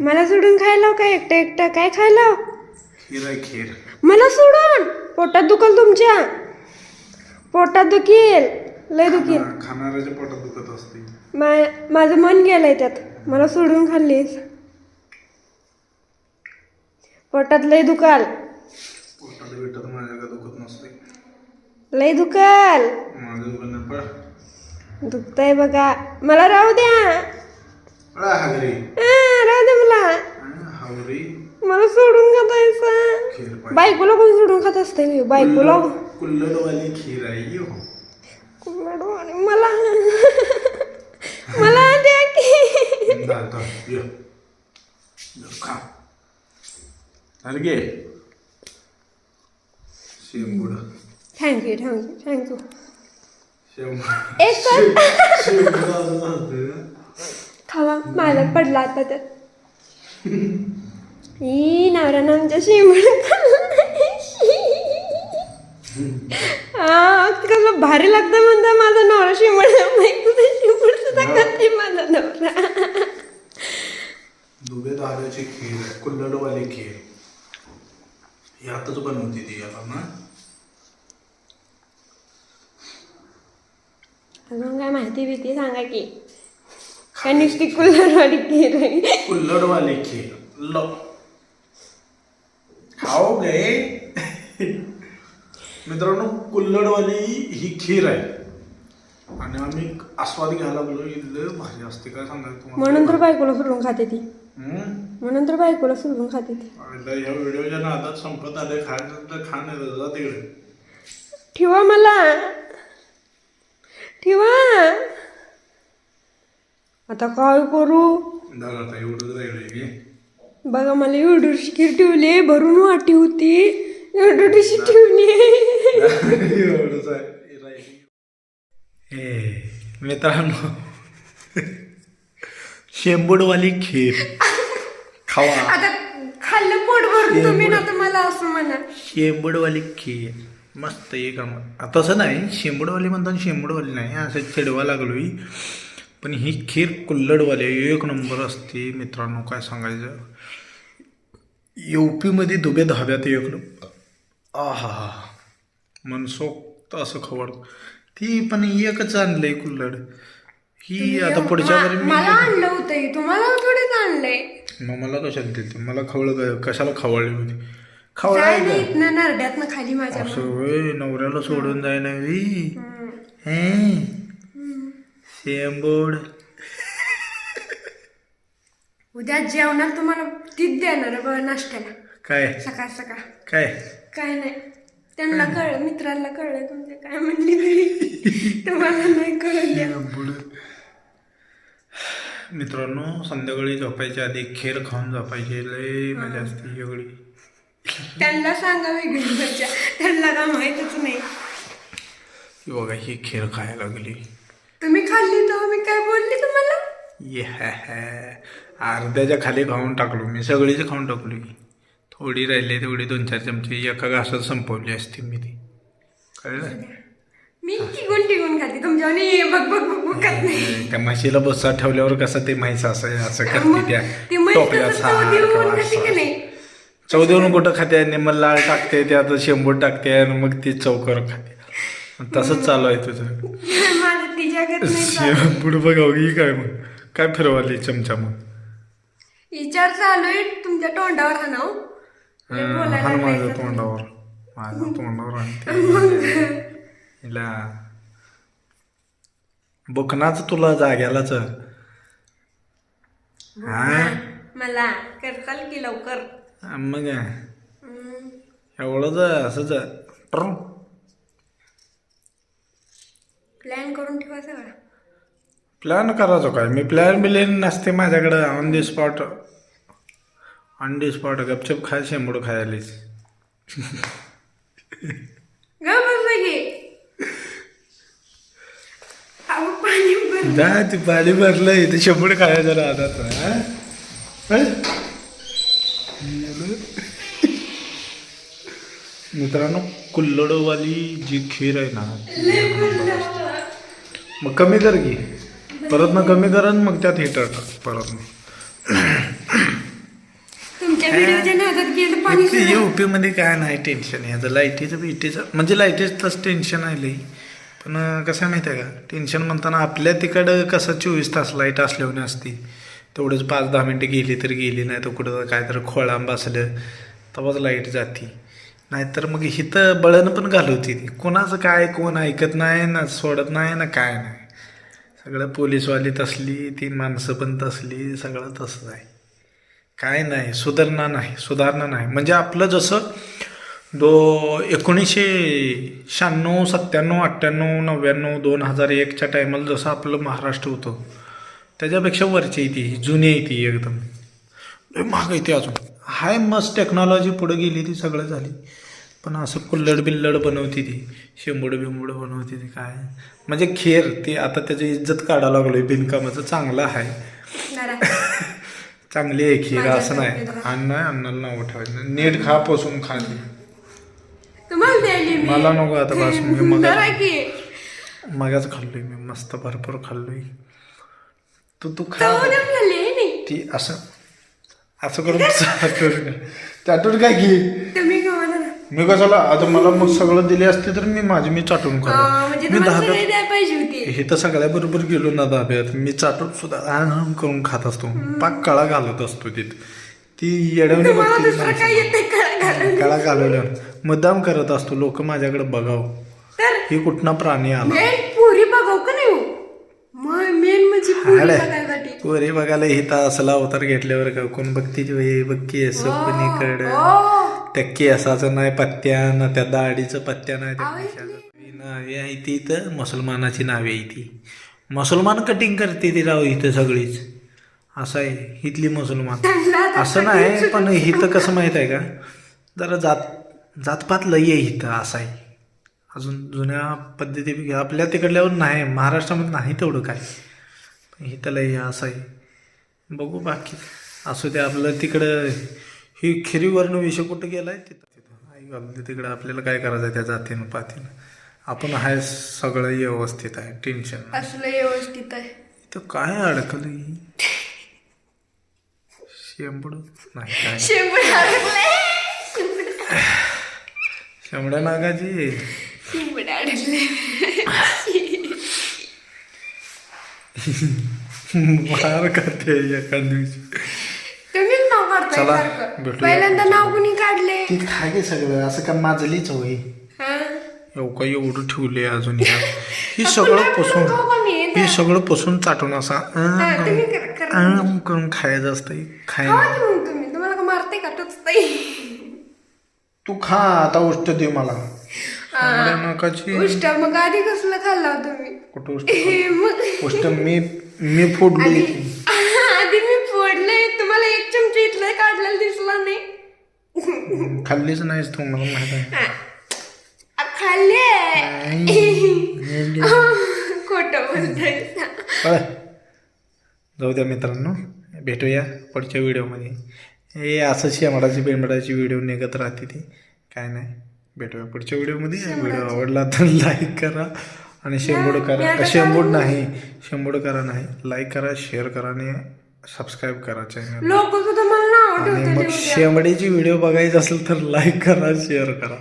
मला सोडून खायला काय एकटं एकटं? काय खायला खीर आहे खीर. मला सोडून. पोटात दुखल तुमच्या. पोटात दुखील. लय दुखील. खाणाऱ्याच्या पोटात दुखत असते मा- माझं मन गेलंय त्यात. मला सोडून खाल्लीस पोटात लय दुखाल. पोटात बिटात माझ्या का दुखत नसते लय दुखाल. माझं दुकान पळ दुखतंय बघा. मला राहू द्या. हागरी द्या मला हावरी मला सोडून पाहिजे बायकोला कोण सोडून खात असते मी बायकोला कुल्लडवाली खीर आहे आणि मला मला द्या की खा अरे शेंबूड thank you thank you thank you शेंबूड एक कर. शेंबूड असं झालं. खावा माझा पडला आता त्यात ई नवऱ्यानं आमच्या शिमण हा कसं भारी लागतं म्हणता माझा नवरा शिमण शिमण सुद्धा करते माझा नवरा. दुबे खीर कुल्लडवाली खीर. बनवती ती याला ना? अजून काय माहिती भीती सांगा की. काय नुसती कुल्हारवाडी खीर आहे कुल्लडवाली खीर लो. खाओ गे. मित्रांनो कुल्लडवाली ही खीर आहे. आणि आम्ही आस्वाद घ्यायला लागलो इथलं. भाजी असते काय सांगायचं तुम्हाला? म्हणून तर बायकोला सोडून खाते ती. हम्म? म्हणून तर बायकोला सोडून खाते ती. आता ह्या व्हिडिओच्या नादात संपत आले. खायचं तर खा नाही तर जा तिकडे. ठेवा मला. ठेवा. आता काय करू? झालं आता एवढंच राहिलं की बघा मला एवढीशी खीर ठेवली भरून वाटी होती. एवढीशी ठेवली. एवढंच आहे मित्रांनो शेंबूडवाली खीर. खावा. आता खाल्लं पोट भरून तुम्ही ना तर मला असं म्हणा. शेंबूडवाली खीर. मस्त एक नंबर तसं नाही शेंबूडवाली म्हणतात शेंबूडवाली नाही असं चिडवा लागलोय. पण ही खीर कुल्लडवाली एक नंबर असते मित्रांनो काय सांगायचं? यूपीमध्ये दुबे धाब्यात एक नंबर. आहा. मनसोक्त असं खवड. ती पण एकच आणलंय कुल्लड. ही आता पुढच्या मा- वेळी मला मी आणलं होतं हे, तुम्हाला थोडीच आणलंय. मग मला कशाला दिली मला खवळ कशाला खवळली होती? जाय खवळाय नाही इथनं नरड्यातनं खाली माझ्या असं होय नवऱ्याला सोडून जाय नाही. हे. शेंबूड. उद्या जेवणात तुम्हाला तीच देणार आहे बघा नाश्त्याला. काय? सकाळ सकाळ. काय? काय नाही. त्यांना कळलं मित्रांना कळलं तुमचे काय म्हणली तरी तुम्हाला नाही कळलं. शेंबूड. मित्रांनो संध्याकाळी झोपायच्या आधी खीर खाऊन झोपायची. लय मजा असते एवढी त्यांना सांगा वेगळी मजा. त्यांना काय माहितच नाही. बघा ही खीर खायला लागली. तुम्ही खाल्ली तर मी काय बोलली तुम्हाला? ये है है. अर्ध्याच्या खाली खाऊन टाकलो मी सगळीच खाऊन टाकलो की. थोडी राहिली तेवढी दोन चार चमचे एका घासात संपवली असते मी ती. कळलं? मी टिकून टिकून खाते तुमच्या बघ बघ बघ बघ खात नाही. त्या म्हशीला बसा ठेवल्यावर कसं ते म्हैस असं असं करते मग त्या टोपल्या चव देऊन खाते कुठं खाते? निम्म लाळ टाकते त्यात शेंबूट टाकते आणि मग ती चौकर खाते. तसंच चालू आहे तुझं. तिच्याकडे नाही. शेंबूड बघाव की काय मग? काय फिरवाली चमचा मग? विचार चालू आहे तुमच्या तोंडावर हा नाव हं, हाण माझ्या तोंडावर. माझ्या तोंडावर आणि ते हिला बुकनाच तुला जाग्यालाच. हा? मला करताल की लवकर? मग? हम्म. एवढंच असंच ट्रम. प्लॅन करून ठेवा सगळा. प्लॅन करायचो काय? मी प्लॅन बिलेन नसते माझ्याकडं. On the spot on the spot गपचप खाय शेंबूड खायलीच ग बस की. अहो पाणी भर जा ते पाणी भरलंय. ते शेंबूड खायचं राहतात मित्रांनो कुल्लडवाली जी खीर आहे ना मग कमी कर की. परत ना कमी कर आणि मग त्यात हिटर टाक परत ना मध्ये काय नाही टेन्शन याचं लाईटीचं बिटीचं म्हणजे लाईटीचंच टेन्शन आहे लई. पण कसं आहे माहिती आहे का? टेन्शन म्हणताना आपल्या तिकडं कसं चोवीस तास लाइट असल्याने असती. तेवढंच पाच दहा मिनटं गेली तर गेली नाही तर कुठं काय तर खोळांब बसलं तेव्हाच लाइट जाती. नाहीतर मग हिथं बळण पण घालवती ती. कोणाचं काय कोण ऐकत नाही ना सोडत नाही ना काय नाही. सगळं पोलीसवाली तसली ती माणसं पण तसली सगळं तसंच आहे. काय नाही सुधारणा नाही सुधारणा नाही. म्हणजे आपलं जसं दो एकोणीसशे शहाण्णव सत्त्याण्णव अठ्ठ्याण्णव नव्याण्णव दोन हजार एकच्या टायमाला जसं आपलं महाराष्ट्र होतं. त्याच्यापेक्षा वरची आहे ती जुनी आहे ती एकदम. महाग आहे ती अजून. हाय मस्त टेक्नॉलॉजी पुढे गेली ती सगळं झाली. पण असं कुल्लड बिल्लड बनवती ती शेंबूड बिंबूड बनवती ती काय? म्हणजे खेर ते आता त्याची इज्जत काढायला लागलोय बिनकामाचं चांगलं आहे. चांगली आहे खीर असं नाही. अन्न आहे अन्नाला नाव ठेवायचं नीट खा पोसून खाली. मला नको आता बस मी मग मगाच खाल्लोय मी मस्त भरपूर खाल्लोय. तू तू खा. ती असं असं करून चाटून चाटून काय घे तुम्ही खावा ना. मी कशाला? आता मला मग सगळं दिले असते तर मी माझी मी चाटून खाल्लं म्हणजे मी दहाव्यात द्यायला पाहिजे होती. हे तर सगळ्या बरोबर गेलो ना धाब्यात मी चाटून सुद्धा आण करून खात असतो. पाक कळा घालत असतो तिथे. ती येडवणी बघते कळा घालवल्यावर. मुद्दाम करत असतो लोक माझ्याकडे बघावं. ही कुठला प्राणी आला? पुरी बघाव का नाही हो? मेन म्हणजे पुरी पोरी बघायला हिता असला अवतार घेतल्यावर का कोण बघते जी बाई, बघ केस पलीकड हो त्या केसाचं नाही पत्त्या ना त्या दाढीचं पत्त्या नाही त्या. नावे आहे ती इथं मुसलमानाची नावे आहे ती. मुसलमान कटिंग करते ती राव इथं सगळीच. असं आहे इथली मुसलमान. असं नाही पण इथं कसं माहीत आहे का? जरा जात जातपात लई आहे इथं असं आहे. अजून जुन्या पद्धती आपल्या तिकडल्यावर नाही महाराष्ट्रामध्ये नाही तेवढं काय. आहे, असं आहे. बघू बाकी. असू ते आपलं तिकडं ही खिरीवरनं विषय कुठं गेलाय? तिथं तिथं. आई घालते तिकडं आपल्याला काय करायचं आहे त्या जातीनं पातीनं? आपण आहे सगळं व्यवस्थित आहे टेन्शन असलं व्यवस्थित आहे. इथं काय अडकलं? शेंबड? नाही काय शेंबूड शेंबड्या नागाची शेंबूड अडकले मार खाते एका दिवशी. तुम्हीच नाव चला, भेटूया. पहिल्यांदा नाव कुणी काढले? ती खागे सगळं? असं का माझलीच होई हा? एवढं काही एवढं ठेवले अजून ह्या ही सगळं पुसून? ही सगळं पुसून चाटून असा हा, तुम्ही करा- करा. अं करून खायचं असतं खाय खावा की मग तुम्ही? तुम्हाला का मारते का टोचताय? तू खा आता उष्ट दे मला. शेंबड्या नाकाची उष्ट मग आधी कसलं खाल्ला तुम्ही कुठं उष्ट? मग उष्ट मी मी फोडली. आधी आधी मी फोडले तुम्हाला एक चमचा इथलं काढलेला दिसला नाही. खाल्लीच नाहीस तू मला माहीत आहे. आ, खाल्ले नाही. खोट बोलताय. पळ. जाऊ द्या मित्रांनो भेटूया पुढच्या व्हिडिओमध्ये. हे असं शेमाडाची बेंबडाची व्हिडिओ निघत राहते ती. काय नाही. भेटूया. पुढच्या व्हिडिओमध्ये व्हिडिओ आवडला तर लाईक करा आणि शेंबूड करा. शेंबूड नाही शेंबूड करा नाही. लाईक करा शेअर करा आणि सबस्क्राईब करा चॅनल आणि मग शेंबडीची व्हिडिओ बघायची असेल तर लाईक करा शेअर करा.